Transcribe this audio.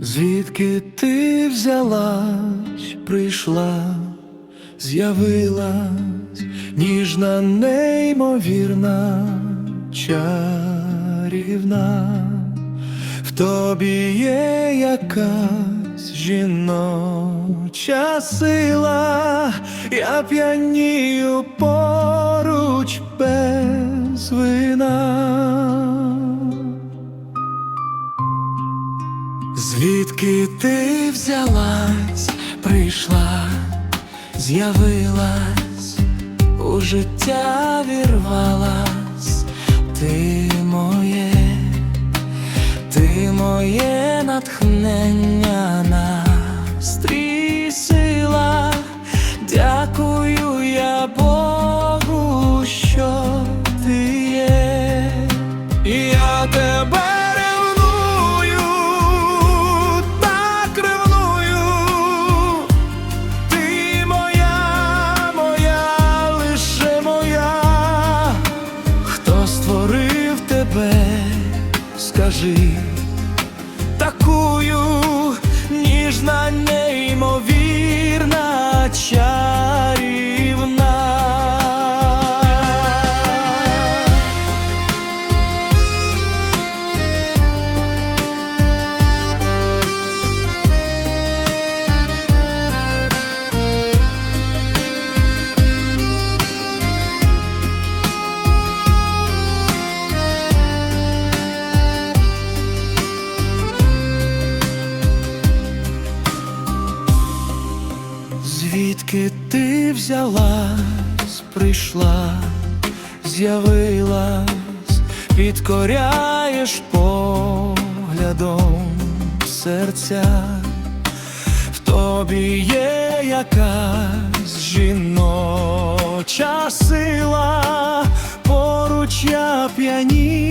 Звідки ти взялась, прийшла, з'явилась ніжна, неймовірна, чарівна, в тобі є якась жіноча сила, я п'янію поруч Звідки ти взялась, прийшла, з'явилась, у життя вірвалась, ти моє, ти моє натхнення, настрій, такую ніжно неймовірна, Звідки ти взялась, прийшла, з'явилась, підкоряєш поглядом серця, в тобі є якась жіноча сила, поруч я п'янію